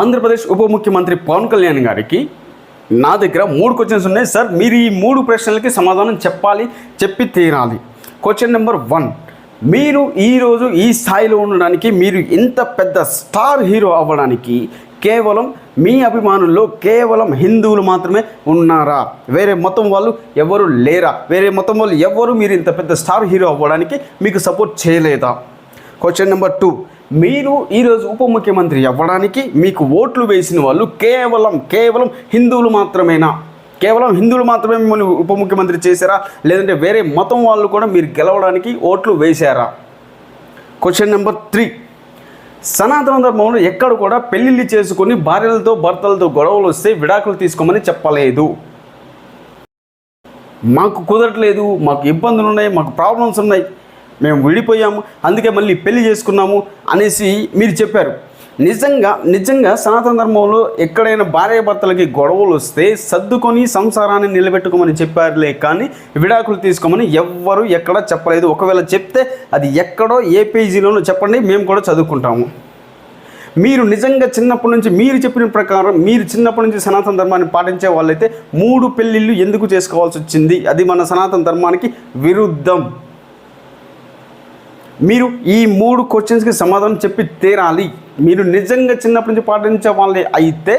ఆంధ్రప్రదేశ్ ఉప ముఖ్యమంత్రి పవన్ కళ్యాణ్ గారికి నా దగ్గర మూడు క్వశ్చన్స్ ఉన్నాయి. సార్ మీరు ఈ మూడు ప్రశ్నలకి సమాధానం చెప్పాలి చెప్పి తీరాలి. క్వశ్చన్ నెంబర్ వన్ మీరు ఈరోజు ఈ స్థాయిలో ఉండడానికి మీరు ఇంత పెద్ద స్టార్ హీరో అవ్వడానికి కేవలం మీ అభిమానుల్లో కేవలం హిందువులు మాత్రమే ఉన్నారా? వేరే మతం వాళ్ళు ఎవరు లేరా? వేరే మతం వాళ్ళు ఎవరు మీరు ఇంత పెద్ద స్టార్ హీరో అవ్వడానికి మీకు సపోర్ట్ చేయలేదా? క్వశ్చన్ నెంబర్ టూ మీరు ఈరోజు ఉప ముఖ్యమంత్రి అవ్వడానికి మీకు ఓట్లు వేసిన వాళ్ళు కేవలం కేవలం హిందువులు మాత్రమేనా? కేవలం హిందువులు మాత్రమే మిమ్మల్ని ఉప ముఖ్యమంత్రి చేశారా? లేదంటే వేరే మతం వాళ్ళు కూడా మీరు గెలవడానికి ఓట్లు వేశారా? క్వశ్చన్ నెంబర్ త్రీ సనాతన ధర్మంలో ఎక్కడ కూడా పెళ్ళిళ్ళు చేసుకొని భార్యలతో భర్తలతో గొడవలు వస్తే విడాకులు తీసుకోమని చెప్పలేదు. మాకు కుదరట్లేదు మాకు ఇబ్బందులు ఉన్నాయి మాకు ప్రాబ్లమ్స్ ఉన్నాయి. మేము విడిపోయాము అందుకే మళ్ళీ పెళ్ళి చేసుకున్నాము అనేసి మీరు చెప్పారు. నిజంగా నిజంగా సనాతన ధర్మంలో ఎక్కడైనా భార్యాభర్తలకి గొడవలు వస్తే సర్దుకొని సంసారాన్ని నిలబెట్టుకోమని చెప్పారులే కానీ విడాకులు తీసుకోమని ఎవ్వరు ఎక్కడ చెప్పలేదు. ఒకవేళ చెప్తే అది ఎక్కడో ఏ పేజీలోనో చెప్పండి మేము కూడా చదువుకుంటాము. మీరు నిజంగా చిన్నప్పటి నుంచి మీరు చెప్పిన ప్రకారం మీరు చిన్నప్పటి నుంచి సనాతన ధర్మాన్ని పాటించే వాళ్ళైతే మూడు పెళ్ళిళ్ళు ఎందుకు చేసుకోవాల్సి వచ్చింది? అది మన సనాతన ధర్మానికి విరుద్ధం. మీరు ఈ మూడు క్వశ్చన్స్కి సమాధానం చెప్పి తీరాలి. మీరు నిజంగా చిన్నప్పటి నుంచి పాటించే వాళ్ళే అయితే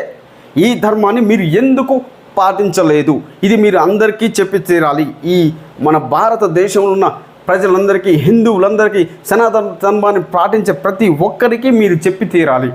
ఈ ధర్మాన్ని మీరు ఎందుకు పాటించలేదు? ఇది మీరు అందరికీ చెప్పి తీరాలి. ఈ మన భారతదేశంలో ఉన్న ప్రజలందరికీ హిందువులందరికీ సనాతన ధర్మాన్ని పాటించే ప్రతి ఒక్కరికి మీరు చెప్పి తీరాలి.